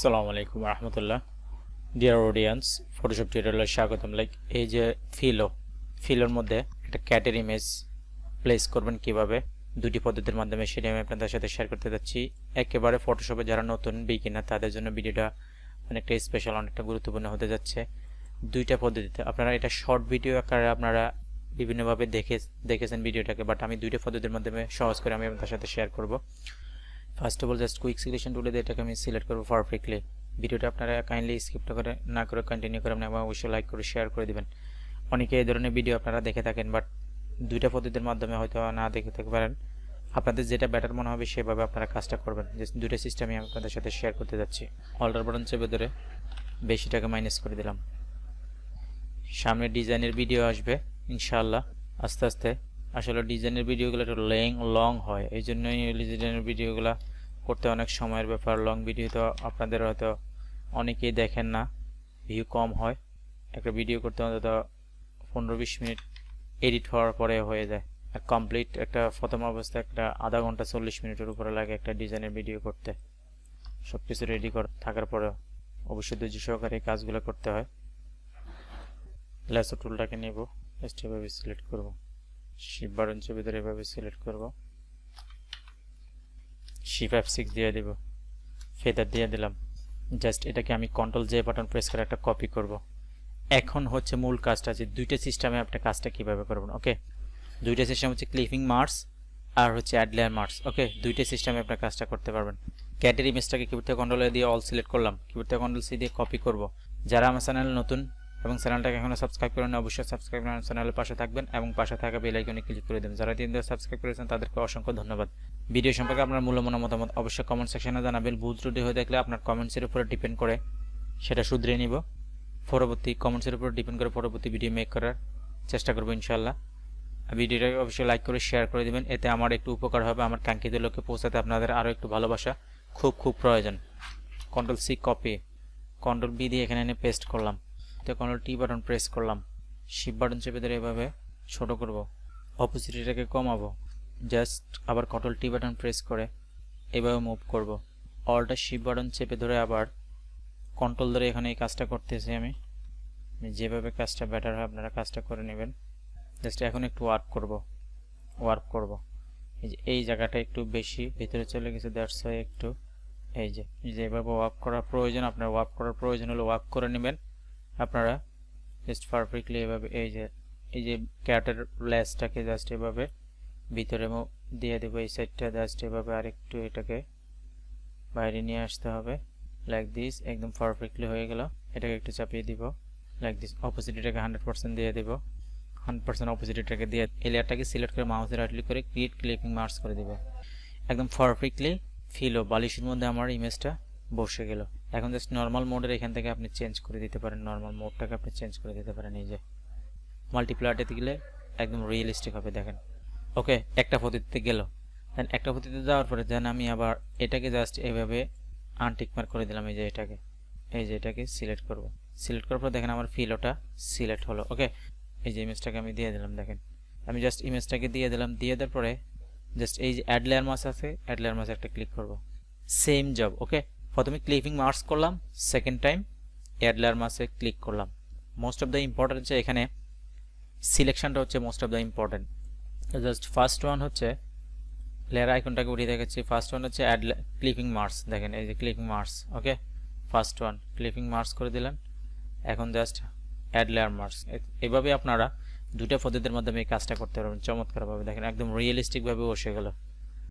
সালামু আলাইকুম রহমতুল্লাহ dear audience Photoshop টিউটোরিয়ালে স্বাগতম। লাইক এই যে ফিলো ফিলোর মধ্যে একটা ক্যাটের ইমেজ প্লেস করবেন কীভাবে দুটি পদ্ধতির মাধ্যমে সেটা আমি আপনাদের সাথে শেয়ার করতে যাচ্ছি। একেবারে ফটোশপে যারা নতুন বিগিনার তাদের জন্য ভিডিওটা অনেকটা স্পেশাল অনেকটা গুরুত্বপূর্ণ হতে যাচ্ছে। দুইটা পদ্ধতিতে, আপনারা এটা শর্ট ভিডিও আকারে আপনারা বিভিন্নভাবে দেখে দেখেছেন ভিডিওটাকে বাট আমি দুইটা পদ্ধতির মাধ্যমে সহজ করে আমি আপনাদের সাথে শেয়ার করব। First of all just quick selection টুলে দিয়ে এটাকে আমি সিলেক্ট করব পারফেক্টলি ভিডিওটা আপনারা কাইন্ডলি স্কিপটা করে না করে কন্টিনিউ করে আপনি অবশ্যই লাইক করে শেয়ার করে দিবেন। অনেকে এই ধরনের ভিডিও আপনারা দেখে থাকেন বাট দুইটা পদ্ধতির মাধ্যমে হয়তো না দেখে থাকতে পারেন। আপনাদের যেটা বেটার মনে হবে সেভাবে আপনারা কাজটা করবেন। যে দুইটা সিস্টেম আমি আপনাদের সাথে শেয়ার করতে যাচ্ছি। অল্টার বাটন চেপে ধরে বেশিটাকে মাইনাস করে দিলাম। সামনে ডিজাইনের ভিডিও আসবে, ইনশাআল্লাহ। আস্তে আস্তে আসলে ডিজাইনের ভিডিওগুলো একটু লেং, লং হয়। এই জন্যই ডিজাইনের ভিডিওগুলো করতে অনেক সময়ের ব্যাপার। লং ভিডিও তো আপনাদের হয়তো অনেকেই দেখেন না, ভিউ কম হয়। একটা ভিডিও করতে অন্তত পনেরো বিশ মিনিট এডিট হওয়ার পরে হয়ে যায়। আর কমপ্লিট একটা প্রথম অবস্থায় একটা আধা ঘণ্টা চল্লিশ মিনিটের উপরে লাগে একটা ডিজাইনের ভিডিও করতে। সব কিছু রেডি কর থাকার পরেও অবশ্যই ধৈর্য সহকারে কাজগুলো করতে হয়। ল্যাসো টুলটাকে নেব এভাবে সিলেক্ট করব। শিপ বাটন চেপে ধরে এভাবে সিলেক্ট করব। শিপ অ্যাপ সিক্স দিয়ে দেব। ফেদার দিয়ে দিলাম। জাস্ট এটাকে আমি কন্ট্রোল জে বাটন প্রেস করে একটা কপি করব। এখন হচ্ছে মূল কাজটা আছে দুইটা সিস্টেমে আপনি কাজটা কীভাবে করবেন ওকে দুইটা সিস্টেম হচ্ছে ক্লিপিং মার্স আর হচ্ছে অ্যাডলেয়ার মার্স ওকে দুইটা সিস্টেমে আপনার কাজটা করতে পারবেন। ক্যাটের ইমেজটাকে কিবোর্ড থেকে কন্ট্রোল দিয়ে অল সিলেক্ট করলাম। কিবোর্ড থেকে কন্ট্রোল সি দিয়ে কপি করব। যারা আমার চ্যানেল নতুন এবং চ্যানেলটাকে এখনও সাবস্ক্রাইব করেন অবশ্যই সাবস্ক্রাইব করেন চ্যানেলের পাশে থাকবেন এবং পাশে থাকা বেল আইকনে ক্লিক করে দেবেন। যারা তিন সাবস্ক্রাইব করেছেন, তাদেরকে অসংখ্য ধন্যবাদ। ভিডিও সম্পর্কে আপনার মূল্যবান মতামত অবশ্যই কমেন্ট সেকশনে জানাবেন। ভুল ত্রুটি হয়ে থাকলে আপনার কমেন্টসের উপরে ডিপেন্ড করে সেটা শুধরে নিব। পরবর্তী কমেন্টসের উপর ডিপেন্ড করে পরবর্তী ভিডিও মেক করার চেষ্টা করব ইনশাল্লাহ ভিডিওটাকে অবশ্যই লাইক করে শেয়ার করে দেবেন। এতে আমার একটু উপকার হবে, আমার কাঙ্ক্ষিত লোককে পৌঁছাতে আপনাদের আরও একটু ভালোবাসা খুব খুব প্রয়োজন। Control C copy control B দিয়ে এখানে এনে পেস্ট করলাম। এটা কন্ট্রোল টি বাটন প্রেস করলাম। শিপ বাটন চেপে ধরে এভাবে ছোট করব। অপোজিটিটাকে কমাবো। জাস্ট আবার কন্ট্রোল টি বাটন প্রেস করে এভাবে মুভ করব। অলটা শিপ বাটন চেপে ধরে আবার কন্ট্রোল ধরে এখানে এই কাজটা করতেছি আমি। যেভাবে কাজটা বেটার হয় আপনারা কাজটা করে নেবেন। জাস্ট এখন একটু ওয়ার্ক করব। ওয়ার্ক করব। এই যে, এই জায়গাটা একটু বেশি, ভিতরে চলে গেছে হয় একটু, এই যে, যেভাবে ওয়ার্ক করার প্রয়োজন, আপনার ওয়ার্ক করার প্রয়োজন হলে ওয়ার্ক করে নেবেন। আপনারা জাস্ট পারফেক্টলি এভাবে এই যে এই যে ক্যাটের লেসটাকে জাস্ট এভাবে ভিতরে দিয়ে দেবো, এই সাইডটা জাস্ট এভাবে আরেকটু এটাকে বাইরে নিয়ে আসতে হবে লাইক দিস একদম পারফেক্টলি হয়ে গেল। এটাকে একটু চাপিয়ে দিব লাইক দিস অপোজিটটাকে হান্ড্রেড পার্সেন্ট দিয়ে দেবো। হান্ড্রেড পার্সেন্ট অপোজিটটাকে দিয়ে এই লেয়ারটাকে সিলেক্ট করে মাউসে রাইট ক্লিক করে ক্রিয়েট ক্লিপিং মার্কস করে দেবো। একদম পারফেক্টলি ফিলো বালিশের মধ্যে আমার ইমেজটা বসে গেল। এখন জাস্ট নর্মাল মোডের এখান থেকে আপনি চেঞ্জ করে দিতে পারেন। নর্মাল মোডটাকে আপনি চেঞ্জ করে দিতে পারেন। এই যে মাল্টিপ্লায়ারটিতে গেলে একদম রিয়েলিস্টিক হবে, দেখেন। ওকে একটা পদ্ধতিতে গেল। দেন একটা পদ্ধতিতে যাওয়ার পরে দেন আমি আবার এটাকে জাস্ট এইভাবে আনটিক মার্ক করে দিলাম। এই যে এটাকে, এই যে এটাকে সিলেক্ট করব। সিলেক্ট করার পর দেখেন আমার ফিলোটা সিলেক্ট হলো। ওকে এই যে ইমেজটাকে আমি দিয়ে দিলাম, দেখেন। আমি জাস্ট ইমেজটাকে দিয়ে দিলাম। দিয়ে দেওয়ার পরে জাস্ট এই যে অ্যাড লেয়ার মাস আছে অ্যাড লেয়ার মাসে একটা ক্লিক করব। সেম জব ওকে প্রথমে ক্লিপিং মার্কস করলাম সেকেন্ড টাইম অ্যাড লেয়ার মাসে ক্লিক করলাম। মোস্ট অফ দ্য ইম্পর্টেন্ট হচ্ছে এখানে সিলেকশনটা হচ্ছে most of the important just first one হচ্ছে লেয়ার আইকনটাকে উঠিয়ে দেখাচ্ছি ফার্স্ট ওয়ান হচ্ছে অ্যাড ক্লিপিং মার্কস দেখেন এই যে clipping marks okay first one clipping marks করে দিলেন। এখন জাস্ট অ্যাড লেয়ার মার্কস এভাবে আপনারা দুটা পদ্ধতির মাধ্যমে এই কাজটা করতে পারবেন। চমৎকারভাবে, দেখেন একদম রিয়েলিস্টিকভাবে বসে গেল।